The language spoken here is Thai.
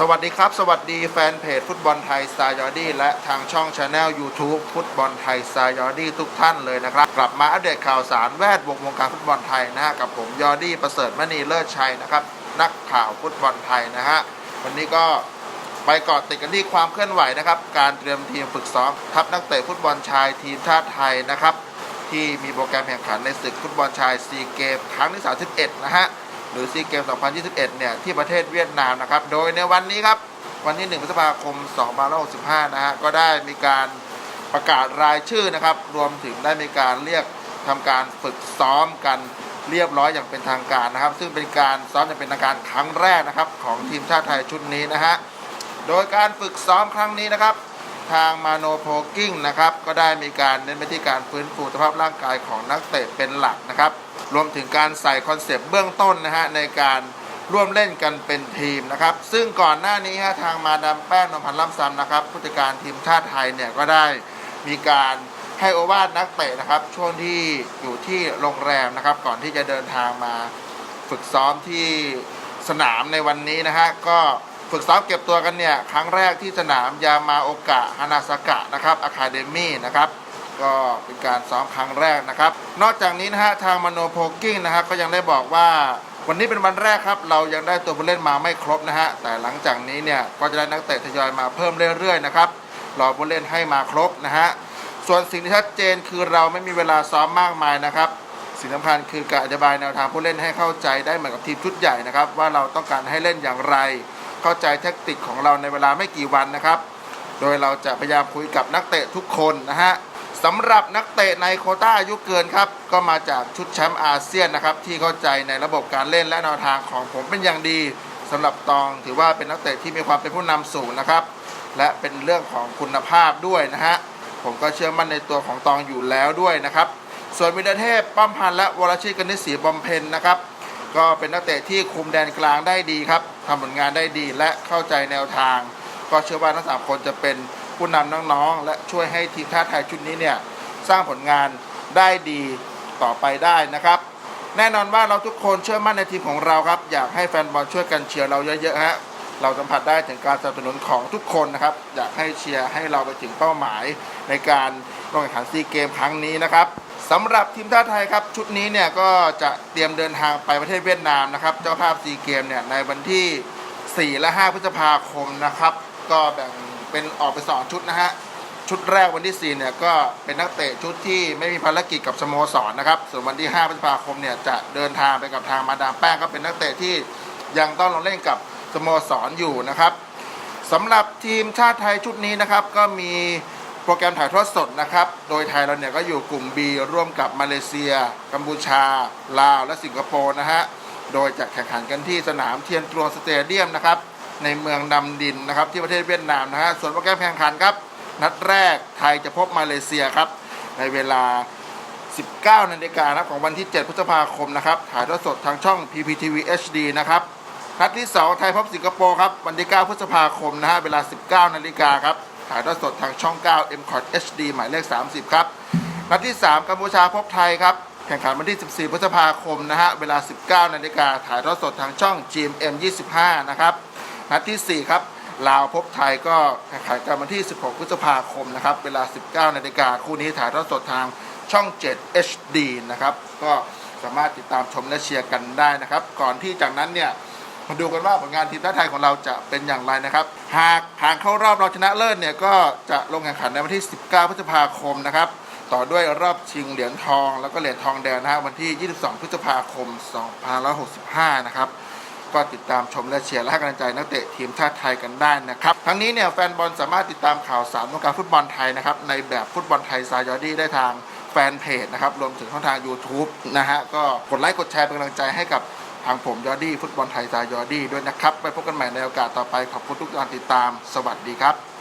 สวัสดีครับ สวัสดีแฟนเพจฟุตบอลไทยสไตล์ยอดี้และทางช่องชาแนล YouTube ฟุตบอลไทยสไตล์ยอดี้ทุกท่านเลยนะครับ กลับมาอัปเดตข่าวสารแวดวงวงการฟุตบอลไทยนะฮะกับผมยอดี้ประเสริฐมณีเลิศชัยนะครับ นักข่าวฟุตบอลไทยนะฮะวันนี้ก็ไปเกาะติดกันที่ความเคลื่อนไหวนะครับ การเตรียมทีมฝึกซ้อมทัพนักเตะฟุตบอลชายทีมชาติไทยนะครับที่มีโปรแกรมแข่งขันในศึกฟุตบอลชายซีเกมครั้งที่ 31 นะฮะ หรือซีเกม 2021 เนี่ย ที่ประเทศเวียดนามนะครับ โดยในวันนี้ครับ วันที่ 1 พฤษภาคม 2565 นะฮะ ก็ได้มีการประกาศรายชื่อนะครับ รวมถึงได้มีการเรียกทำการฝึกซ้อมกันเรียบร้อยอย่างเป็นทางการนะครับ ซึ่งเป็นการซ้อมอย่างเป็นทางการครั้งแรกนะครับ ของทีมชาติไทยชุดนี้นะฮะ โดยการฝึกซ้อมครั้งนี้นะครับ ทางมาโนโพกิ้งนะครับ ก็ได้มีการเน้นไปที่การฟื้นฟูสภาพร่างกายของนักเตะเป็นหลักนะครับ รวมถึงการใส่คอนเซปต์เบื้องต้นนะฮะในการร่วมเล่นกันเป็นทีมนะครับ ซึ่งก่อนหน้านี้ฮะทางมาดามแป้งนพันธ์ล่ำซ้ำนะครับผู้จัดการทีมชาติไทยเนี่ยก็ได้มีการให้โอวาทนักเตะนะครับ ช่วงที่อยู่ที่โรงแรมนะครับ ก่อนที่จะเดินทางมาฝึกซ้อมที่สนามในวันนี้นะฮะก็ ฝึกซ้อมเก็บตัวกันเนี่ย ครั้งแรกที่สนามยามาโอกะฮานาสกะนะครับอะคาเดมี่นะครับก็เป็นการซ้อมครั้งแรกนะครับ นอกจากนี้นะฮะทางมโนโพกิ้งนะฮะก็ยังได้บอกว่าวันนี้เป็นวันแรกครับ เรายังได้ตัวผู้เล่นมาไม่ครบนะฮะแต่หลังจากนี้เนี่ยก็จะได้นักเตะทยอยมาเพิ่มเรื่อยๆนะครับรอผู้เล่นให้มาครบนะฮะส่วนสิ่งที่ชัดเจนคือเราไม่มีเวลาซ้อมมากมายนะครับ สิ่งสำคัญคือการอธิบายแนวทางผู้เล่นให้เข้าใจได้เหมือนกับทีมชุดใหญ่นะครับว่าเราต้องการให้เล่นอย่างไร เข้าใจแทคติกของเราในเวลาไม่กี่วันนะครับ โดยเราจะพยายามคุยกับนักเตะทุกคนนะฮะสำหรับนักเตะในโคต้าอายุเกินครับ ก็มาจากชุดแชมป์อาเซียนนะครับ ที่เข้าใจในระบบการเล่นและแนวทางของผมเป็นอย่างดีสำหรับตองถือว่าเป็นนักเตะที่มีความเป็นผู้นำสูงนะครับ และเป็นเรื่องของคุณภาพด้วยนะฮะผมก็เชื่อมั่นในตัวของตองอยู่แล้วด้วยนะครับ ส่วนวินเดเทพป้อมพันธ์และวรชิตกนิษฐีบำเพ็ญนะครับ ก็เป็นนักเตะที่คุมแดนกลางได้ดีครับ ทำผลงานได้ดีและเข้าใจแนวทาง ก็เชื่อว่าทั้งสามคนจะเป็นผู้นำน้องๆและช่วยให้ทีมชาติไทยชุดนี้เนี่ยสร้างผลงานได้ดีต่อไปได้นะครับ แน่นอนว่าเราทุกคนเชื่อมั่นในทีมของเราครับ อยากให้แฟนบอลช่วยกันเชียร์เราเยอะๆฮะเราสัมผัสได้ถึงการสนับสนุนของทุกคนนะครับ อยากให้เชียร์ให้เราไปถึงเป้าหมายในการลงแข่งขันซีเกมครั้งนี้นะครับ สำหรับทีมชาติไทยครับ ชุดนี้เนี่ยก็จะเตรียมเดินทางไปประเทศเวียดนามนะครับ เจ้าภาพซีเกมเนี่ยในวันที่ 4 และ 5 พฤษภาคมนะครับ ก็แบ่งเป็นออกไป2ชุดนะฮะ ชุดแรกวันที่ 4 เนี่ยก็เป็นนักเตะชุดที่ไม่มีภารกิจกับสโมสรนะครับ ส่วนวันที่ 5 พฤษภาคมเนี่ยจะเดินทางไปกับทางมาดามแป้งก็เป็นนักเตะที่ยังต้องลงเล่นกับสโมสรอยู่นะครับสำหรับทีมชาติไทยชุดนี้นะครับก็มี โปรแกรมถ่ายทอดสดนะครับ โดยไทยเราเนี่ยก็อยู่กลุ่ม B ร่วมกับมาเลเซีย กัมพูชา ลาว และสิงคโปร์นะฮะ โดยจะแข่งขันกันที่สนามเทียนตรวงสเตเดียมนะครับ ในเมืองดำดินนะครับที่ประเทศเวียดนามนะฮะ ส่วนโปรแกรมแข่งขันครับ นัดแรกไทยจะพบมาเลเซียครับ ในเวลา 19 นาฬิกานะครับของวันที่ 7 พฤษภาคมนะครับ ถ่ายทอดสดทางช่อง PPTV HD นะครับ นัดที่ 2 ไทยพบสิงคโปร์ครับ วันที่ 9 พฤษภาคมนะฮะ เวลา 19 นาฬิกาครับ ถ่ายทอดสดทางช่อง 9 m c o t HD หมายเลข 30 ครับ นัดที่ 3 กัมพูชาพบไทยครับ แข่งขันวันที่ 14 พฤษภาคมนะฮะ เวลา 19 นาฬิกา ถ่ายทอดสดทางช่อง GMM 25 นะครับ นัดที่ 4 ครับ ลาวพบไทยก็แข่งขันกันวันที่ 16 พฤษภาคมนะครับ เวลา 19 นาฬิกา คู่นี้ถ่ายทอดสดทางช่อง 7 HD นะครับ ก็สามารถติดตามชมและเชียร์กันได้นะครับ ก่อนที่จากนั้นเนี่ย มาดูกันว่าผลงานทีมชาติไทยของเราจะเป็นอย่างไรนะครับ หากผ่านเข้ารอบรองชนะเลิศเนี่ยก็จะลงแข่งขันในวันที่ 19 พฤษภาคมนะครับ ต่อด้วยรอบชิงเหรียญทอง แล้วก็เหรียญทองแดงนะฮะวันที่ 22 พฤษภาคม 2565 นะครับก็ติดตามชมและเชียร์และให้กำลังใจนักเตะทีมชาติไทยกันได้นะครับ ทั้งนี้เนี่ยแฟนบอลสามารถติดตามข่าวสารวงการฟุตบอลไทยนะครับในแบบฟุตบอลไทยซายอดี้ได้ทางแฟนเพจนะครับรวมถึงช่องทาง YouTube นะฮะก็กดไลค์กดแชร์เป็นกำลังใจให้กับ ทางผมยอดี้ฟุตบอลไทยซายอดี้ด้วยนะครับ ไปพบกันใหม่ในโอกาสต่อไปขอบคุณทุกการติดตาม สวัสดีครับ